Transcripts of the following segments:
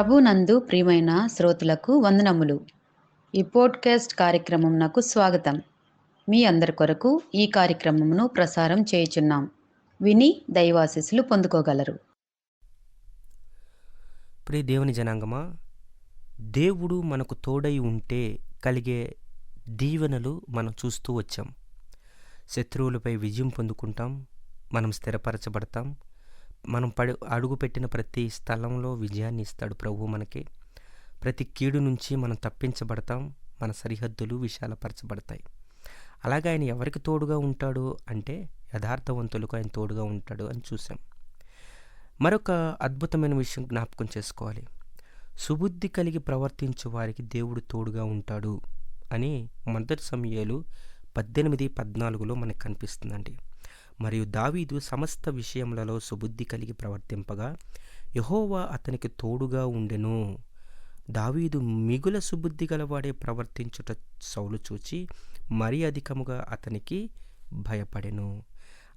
ప్రభునందు ప్రియమైన శ్రోతలకు వందనములు. ఈ పోడ్కాస్ట్ కార్యక్రమం నాకు స్వాగతం. మీ అందరి కొరకు ఈ కార్యక్రమమును ప్రసారం చేయుచున్నాం. విని దైవాశీస్సులు పొందుకోగలరు. ప్రియ దేవుని జనాంగమా దేవుడు మనకు తోడై ఉంటే కలిగే దీవెనలు మనం చూస్తూ వచ్చాం. శత్రువులపై విజయం పొందుకుంటాం మనం స్థిరపరచబడతాం మనం పడి అడుగుపెట్టిన ప్రతి స్థలంలో విజయాన్ని ఇస్తాడు ప్రభు మనకి. ప్రతి కీడు నుంచి మనం తప్పించబడతాం మన సరిహద్దులు విశాలపరచబడతాయి. అలాగే ఆయన ఎవరికి తోడుగా ఉంటాడు అంటే యథార్థవంతులకు ఆయన తోడుగా ఉంటాడు అని చూసాం మరొక అద్భుతమైన విషయం జ్ఞాపకం చేసుకోవాలి. సుబుద్ధి కలిగి ప్రవర్తించు వారికి దేవుడు తోడుగా ఉంటాడు అని మొదటి సమయాలు పద్దెనిమిది పద్నాలుగులో మనకు కనిపిస్తుందండి. మరియు దావీదు సమస్త విషయములలో సుబుద్ధి కలిగి ప్రవర్తింపగా యహోవా అతనికి తోడుగా ఉండెను. దావీదు మిగుల సుబుద్ధి గలవాడే ప్రవర్తించుట సౌలు చూచి మరీ అధికముగా అతనికి భయపడెను.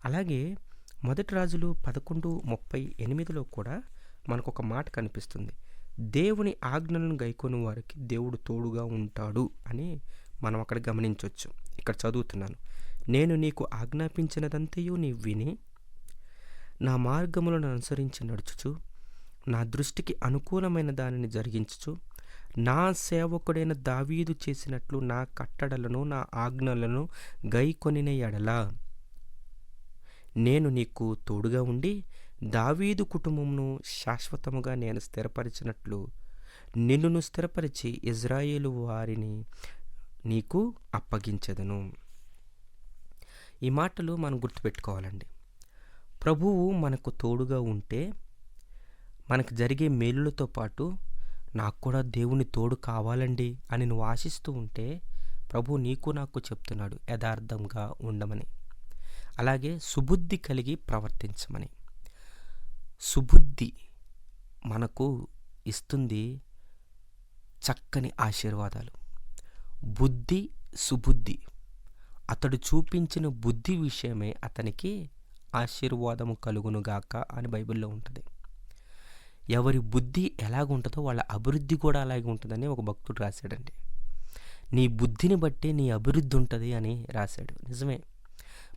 అలాగే మొదటి రాజులు పదకొండు ముప్పై ఎనిమిదిలో కూడా మనకు ఒక మాట కనిపిస్తుంది. దేవుని ఆజ్ఞలను గైకొని వారికి దేవుడు తోడుగా ఉంటాడు అని మనం అక్కడ గమనించవచ్చు ఇక్కడ చదువుతున్నాను. నేను నీకు ఆజ్ఞాపించినదంతయు నీ విని నా మార్గములను అనుసరించి నడుచుచు నా దృష్టికి అనుకూలమైన దానిని జరిగించుచు నా సేవకుడైన దావీదు చేసినట్లు నా కట్టడలను నా ఆజ్ఞలను గైకొనిన ఎడలా. నేను నీకు తోడుగా ఉండి దావీదు కుటుంబమును శాశ్వతముగా నేను స్థిరపరిచినట్లు నిన్నును స్థిరపరిచి ఇజ్రాయేలు వారిని నీకు అప్పగించదను. ఈ మాటలు మనం గుర్తుపెట్టుకోవాలండి. ప్రభువు మనకు తోడుగా ఉంటే మనకు జరిగే మేలులతో పాటు నాకు కూడా దేవుని తోడు కావాలండి అని నువ్వు ఆశిస్తూ ఉంటే ప్రభు నీకు నాకు చెప్తున్నాడు యథార్థంగా ఉండమని. అలాగే సుబుద్ధి కలిగి ప్రవర్తించమని. సుబుద్ధి మనకు ఇస్తుంది చక్కని ఆశీర్వాదాలు. బుద్ధి సుబుద్ధి. అతడు చూపించిన బుద్ధి విషయమే అతనికి ఆశీర్వాదము కలుగునుగాక అని బైబిల్లో ఉంటుంది. ఎవరి బుద్ధి ఎలాగుంటుందో వాళ్ళ అభివృద్ధి కూడా అలాగే ఉంటుందని ఒక భక్తుడు రాశాడండి. నీ బుద్ధిని బట్టి నీ అభివృద్ధి ఉంటుంది అని రాశాడు. నిజమే.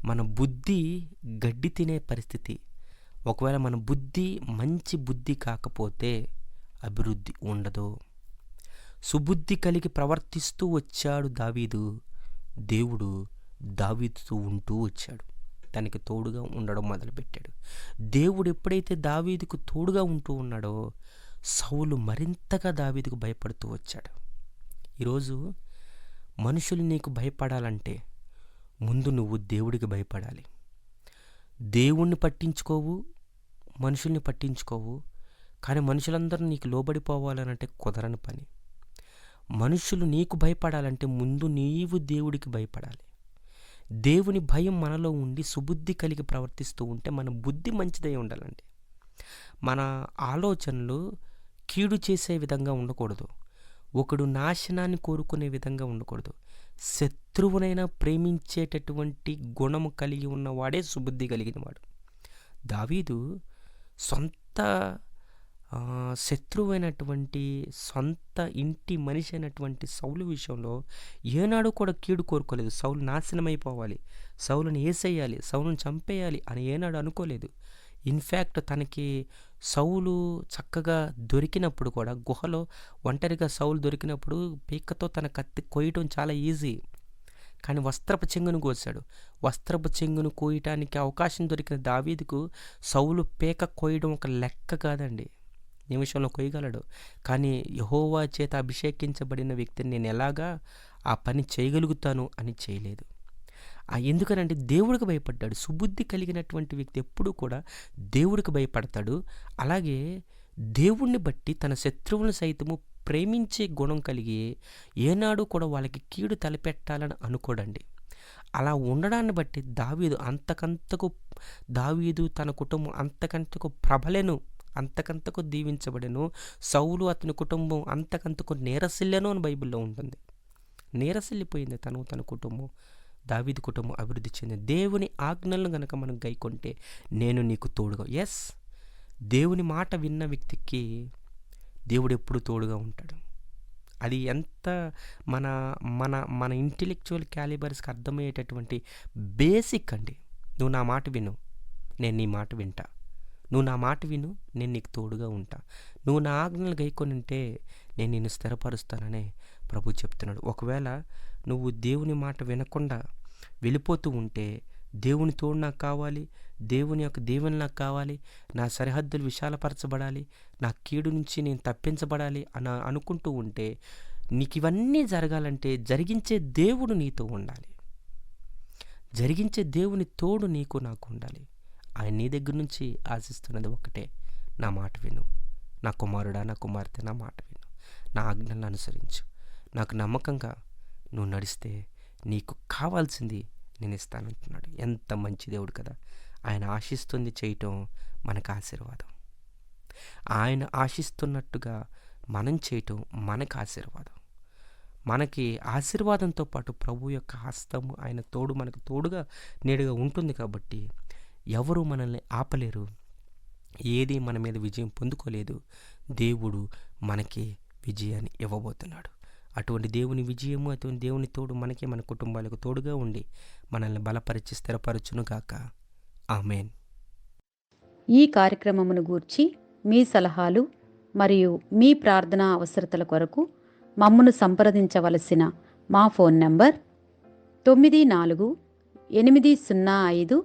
మన బుద్ధి గడ్డి తినే పరిస్థితి. ఒకవేళ మన బుద్ధి మంచి బుద్ధి కాకపోతే అభివృద్ధి ఉండదు. సుబుద్ధి కలిగి ప్రవర్తిస్తూ వచ్చాడు దావీదు. దేవుడు దావీదుతో ఉంటూ వచ్చాడు. తనకి తోడుగా ఉండడం మొదలుపెట్టాడు. దేవుడు ఎప్పుడైతే దావీదుకు తోడుగా ఉంటూ ఉన్నాడో సౌలు మరింతగా దావీదుకు భయపడుతూ వచ్చాడు. ఈరోజు మనుషులు నీకు భయపడాలంటే ముందు నువ్వు దేవుడికి భయపడాలి. దేవుణ్ణి పట్టించుకోవు మనుషుల్ని పట్టించుకోవు కానీ మనుషులందరూ నీకు లోబడిపోవాలనంటే కుదరని పని. మనుషులు నీకు భయపడాలంటే ముందు నీవు దేవుడికి భయపడాలి. దేవుని భయం మనలో ఉండి సుబుద్ధి కలిగి ప్రవర్తిస్తూ ఉంటే మన బుద్ధి మంచిదై ఉండాలండి. మన ఆలోచనలు కీడు చేసే విధంగా ఉండకూడదు. ఒకడు నాశనాన్ని కోరుకునే విధంగా ఉండకూడదు. శత్రువునైనా ప్రేమించేటటువంటి గుణము కలిగి ఉన్నవాడే సుబుద్ధి కలిగినవాడు. దావీదు సొంత శత్రువైనటువంటి సొంత ఇంటి మనిషి అయినటువంటి సౌలు విషయంలో ఏనాడు కూడా కీడు కోరుకోలేదు. సౌలు నాశనమైపోవాలి. సౌలుని వేసేయాలి సౌలుని చంపేయాలి అని ఏనాడు అనుకోలేదు. ఇన్ఫ్యాక్ట్ తనకి సౌలు చక్కగా దొరికినప్పుడు కూడా గుహలో ఒంటరిగా సౌలు దొరికినప్పుడు పీకతో తన కత్తి కొయ్యటం చాలా ఈజీ. కానీ వస్త్రపు చెంగును కోసాడు వస్త్రపు చెంగును కోయటానికి అవకాశం దొరికిన దావీదుకు సౌలు పీక కోయడం ఒక లెక్క కాదండి. నిమిషంలో కొయ్యగలడు. కానీ యహోవా చేత అభిషేకించబడిన వ్యక్తిని నేను ఎలాగా ఆ పని చేయగలుగుతాను అని చేయలేదు. ఎందుకనంటే దేవుడికి భయపడ్డాడు. సుబుద్ధి కలిగినటువంటి వ్యక్తి ఎప్పుడూ కూడా దేవుడికి భయపడతాడు. అలాగే దేవుణ్ణి బట్టి తన శత్రువులను సైతము ప్రేమించే గుణం కలిగి ఏనాడు కూడా వాళ్ళకి కీడు తలపెట్టాలని అనుకోడండి. అలా ఉండడాన్ని బట్టి దావీదు అంతకంతకు దావీదు తన కుటుంబం అంతకంతకు ప్రబలెను. అంతకంతకు దీవించబడెను. సౌలు అతని కుటుంబం అంతకంతకు నేరసిల్లెను అని బైబిల్లో ఉంటుంది. నేరసిల్లిపోయింది తను తన కుటుంబం. దావిది కుటుంబం అభివృద్ధి చెందింది. దేవుని ఆజ్ఞలను గనక మనం గైకొంటే నేను నీకు తోడుగా ఎస్ దేవుని మాట విన్న వ్యక్తికి దేవుడు ఎప్పుడు తోడుగా ఉంటాడు. అది ఎంత మన మన మన ఇంటెలెక్చువల్ క్యాలిబర్స్కి అర్థమయ్యేటటువంటి బేసిక్ అండి. నువ్వు నా మాట విను నేను నీ మాట వింటా. నువ్వు నా మాట విను నేను నీకు తోడుగా ఉంటా. నువ్వు నా ఆజ్ఞలు గైకొని ఉంటే నేను నిన్ను స్థిరపరుస్తాననే ప్రభు చెప్తున్నాడు. ఒకవేళ నువ్వు దేవుని మాట వినకుండా వెళ్ళిపోతూ ఉంటే దేవుని తోడు నాకు కావాలి దేవుని యొక్క దేవుని నాకు కావాలి నా సరిహద్దులు విశాలపరచబడాలి నా కీడు నుంచి నేను తప్పించబడాలి అని అనుకుంటూ ఉంటే నీకు ఇవన్నీ జరగాలంటే జరిగించే దేవుడు నీతో ఉండాలి. జరిగించే దేవుని తోడు నీకు నాకు ఉండాలి. ఆయన నీ దగ్గర నుంచి ఆశిస్తున్నది ఒకటే నా మాట విను. నా కుమారుడా నా కుమార్తె నా మాట విను. నా ఆజ్ఞలను అనుసరించు. నాకు నమ్మకంగా నువ్వు నడిస్తే నీకు కావాల్సింది నేను ఇస్తానంటున్నాడు. ఎంత మంచి దేవుడు కదా. ఆయన ఆశిస్తుంది చేయటం మనకు ఆశీర్వాదం. ఆయన ఆశిస్తున్నట్టుగా మనం చేయటం మనకు ఆశీర్వాదం. మనకి ఆశీర్వాదంతో పాటు ప్రభు యొక్క హస్తము ఆయన తోడు మనకు తోడుగా నేడుగా ఉంటుంది కాబట్టి ఎవరు మనల్ని ఆపలేరు. ఏది మన మీద విజయం పొందుకోలేదు. దేవుడు మనకి విజయాన్ని ఇవ్వబోతున్నాడు. అటువంటి దేవుని విజయము అటువంటి దేవుని తోడు మనకి మన కుటుంబాలకు తోడుగా ఉండి మనల్ని బలపరిచి స్థిరపరచునుగాక. ఆమెన్. ఈ కార్యక్రమమును గూర్చి మీ సలహాలు మరియు మీ ప్రార్థనా అవసరతల కొరకు మమ్మను సంప్రదించవలసిన మా ఫోన్ నంబర్ తొమ్మిది నాలుగు ఎనిమిది సున్నా ఐదు